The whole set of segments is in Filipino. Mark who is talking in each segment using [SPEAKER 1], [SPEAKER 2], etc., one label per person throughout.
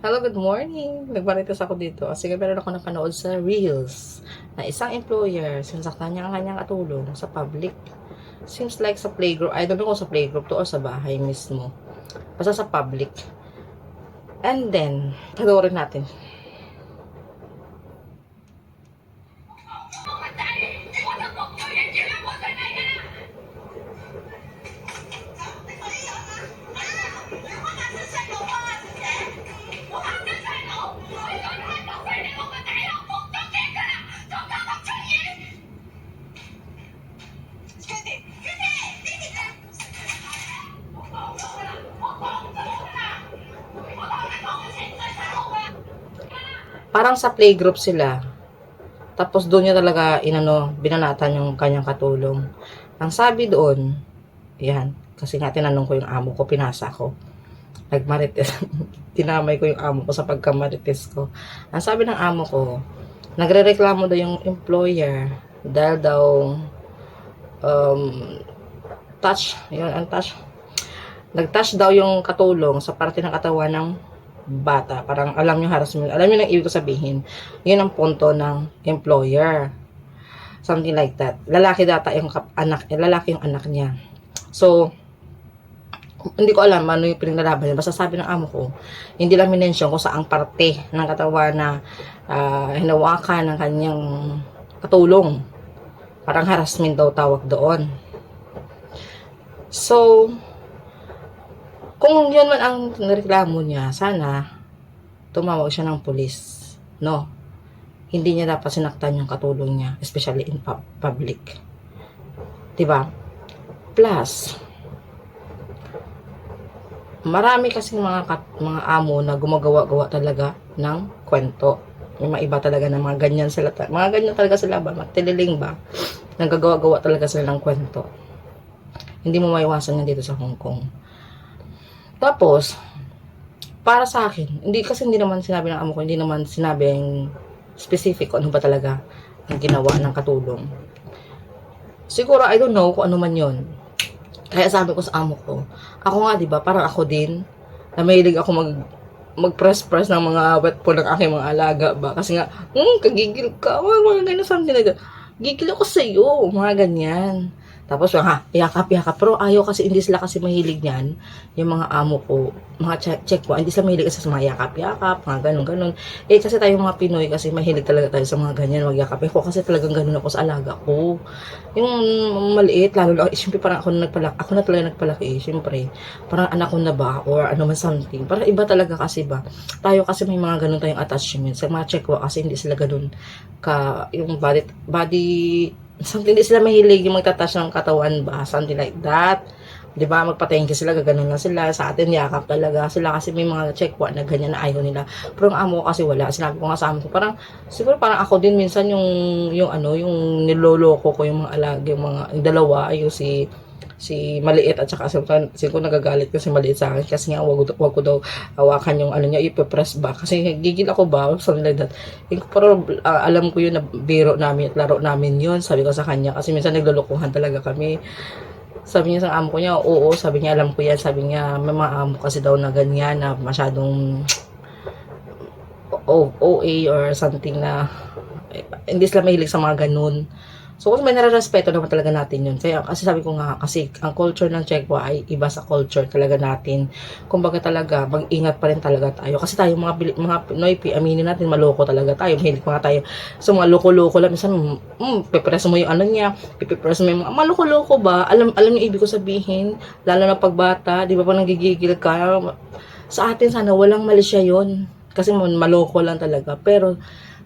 [SPEAKER 1] Hello, good morning. Nagbaritas ako dito kasi meron ako napanood sa Reels na isang employer sinasaktan niya ang kanyang katulong sa public. Seems like sa playgroup. I don't know kung sa playgroup to o sa bahay mismo. Basta sa public. And then, panoorin natin. Parang sa playgroup sila. Tapos doon niya talaga inano, binanatan yung kanyang katulong. Ang sabi doon, yan, kasi nga tinanong ko yung amo ko, pinasa ko. Nagmarites. Tinamay ko yung amo ko sa pagkamarites ko. Ang sabi ng amo ko, nagrereklamo daw yung employer dahil daw um, touch, yun, ang touch, nag-touch daw yung katulong sa parte ng katawan ng bata. Parang alam nyo harassment. Alam nyo nang ibig ko sabihin. Yun ang punto ng employer. Something like that. Lalaki data yung anak, eh, lalaki yung anak niya. So, hindi ko alam ano yung pinaglalaban niya. Basta sabi ng amo ko, hindi lang minensyon kung saang parte ng katawan na ah, hinawakan ng kanyang katulong. Parang harassment daw tawag doon. So, kung yun man ang reklamo niya, sana tumawag siya ng pulis. No. Hindi niya dapat sinaktan yung katulong niya, especially in pub- public. 'Di ba? Plus, marami kasi mga kat- mga amo na gumagawa-gawa talaga ng kwento. May mga iba talaga na mga ganyan sila. Mga ganyan talaga sila ba? Matililing ba? Nagagawa-gawa talaga sila ng kwento. Hindi mo maiwasan yan dito sa Hong Kong. Tapos, para sa akin, hindi kasi hindi naman sinabi ng amo ko, hindi naman sinabi yung specific ano ba talaga ang ginawa ng katulong. Siguro, I don't know kung ano man yon. Kaya sabi ko sa amo ko, ako nga, di ba, parang ako din, na mahilig ako mag mag-press-press ng mga wet po ng aking mga alaga ba? Kasi nga, hmm, kagigil ka, mga, ganyan, something like that. Gigil ako sa'yo, mga ganyan. Tapos, ha, yakap-yakap. Pero ayaw kasi, hindi sila kasi mahilig niyan. Yung mga amo ko, mga check, check po, hindi sila mahilig sa mga yakap-yakap, mga ganun-ganun. Eh, kasi tayo mga Pinoy, kasi mahilig talaga tayo sa mga ganyan, mag-yakap. Ako kasi talagang ganun ako sa alaga ko. Yung maliit, lalo lang, eh, syempre parang ako na nagpalaki, ako na talaga nagpalaki, eh, syempre. Parang anak ko na ba, or ano man something. Parang iba talaga kasi ba. Tayo kasi may mga ganun tayong attachment. Sa mga check ko, kasi hindi sila ganun ka, yung body, body something hindi sila mahilig yung magtatouch ng katawan ba, something like that. 'Di ba? Magpa-thank you sila, gaganon lang sila. Sa atin yakap talaga sila kasi may mga check na ganyan na ayaw nila. Pero ang amo kasi wala. Sinabi ko nga sa amo ko, parang siguro parang ako din minsan yung yung ano, yung niloloko ko yung mga alaga, yung mga yung dalawa, yung si si maliit at saka si siguro nagagalit kasi maliit sa akin kasi nga wag, wag ko daw hawakan yung ano niya ipe-press ba? Kasi gigil ako ba? Something like that. Eh, pero ah, alam ko yun na biro namin at laro namin yun sabi ko sa kanya. Kasi minsan naglulukuhan talaga kami. Sabi niya sa amo ko niya oo sabi niya alam ko yan. Sabi niya may mga amo kasi daw na ganyan na masyadong OA or something na eh, hindi sila mahilig sa mga ganun So, kung may nare-respeto naman talaga natin yun. Kaya, kasi sabi ko nga, kasi ang culture ng Chekwa ay iba sa culture talaga natin. Kumbaga talaga, mag-ingat pa rin talaga tayo. Kasi tayo mga, mga Pinoy, pi- aminin natin, maloko talaga tayo. Mahilig nga tayo. So, mga loko-loko lang. Minsan, mm, pipreso mo yung ano niya, pipreso mo yung mga, maloko-loko ba? Alam, alam yung ibig ko sabihin, lalo na pagbata, di ba pa nanggigigil ka? Sa atin sana, walang mali siya yun. Kasi maloko lang talaga. Pero,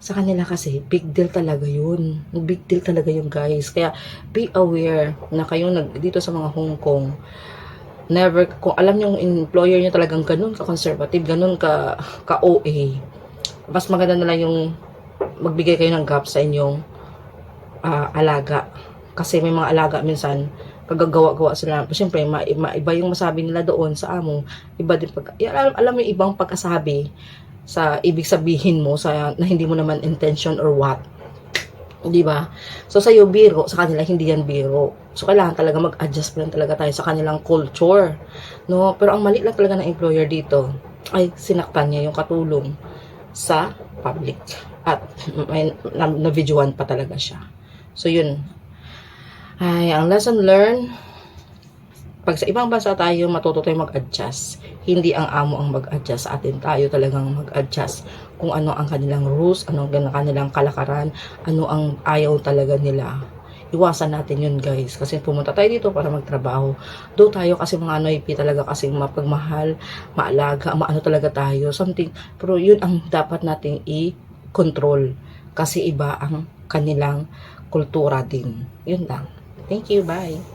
[SPEAKER 1] sa kanila kasi, big deal talaga yun. Big deal talaga yun, guys. Kaya, be aware na kayong nag, dito sa mga Hong Kong, never, kung alam yung employer nyo talagang ganun ka-conservative, ganun ka, ka-OA, mas maganda na lang yung magbigay kayo ng gap sa inyong ah, alaga. Kasi may mga alaga minsan, kagagawa-gawa sila. Siyempre, ma, iba yung masabi nila doon sa amo. Iba din pag, alam, alam mo yung ibang pagkasabi sa ibig sabihin mo sa na hindi mo naman intention or what. 'Di ba? So sa iyo biro, sa kanila hindi yan biro. So kailangan talaga mag-adjust lang talaga tayo sa kanilang culture. No, pero ang mali lang talaga ng employer dito. ay sinaktan niya yung katulong sa public at may na, na-videoan pa talaga siya. So yun. Ay, ang lesson learned, pag sa ibang bansa tayo, matuto tayo mag-adjust. Hindi ang amo ang mag-adjust sa atin. Tayo talagang mag-adjust kung ano ang kanilang rules, ano ang kanilang kalakaran, ano ang ayaw talaga nila. Iwasan natin yun guys. Kasi pumunta tayo dito para magtrabaho. Do tayo kasi mga noipi talaga kasi mapagmahal, maalaga, maano talaga tayo. Something. Pero yun ang dapat nating i-control. Kasi iba ang kanilang kultura din. Yun lang. Thank you. Bye.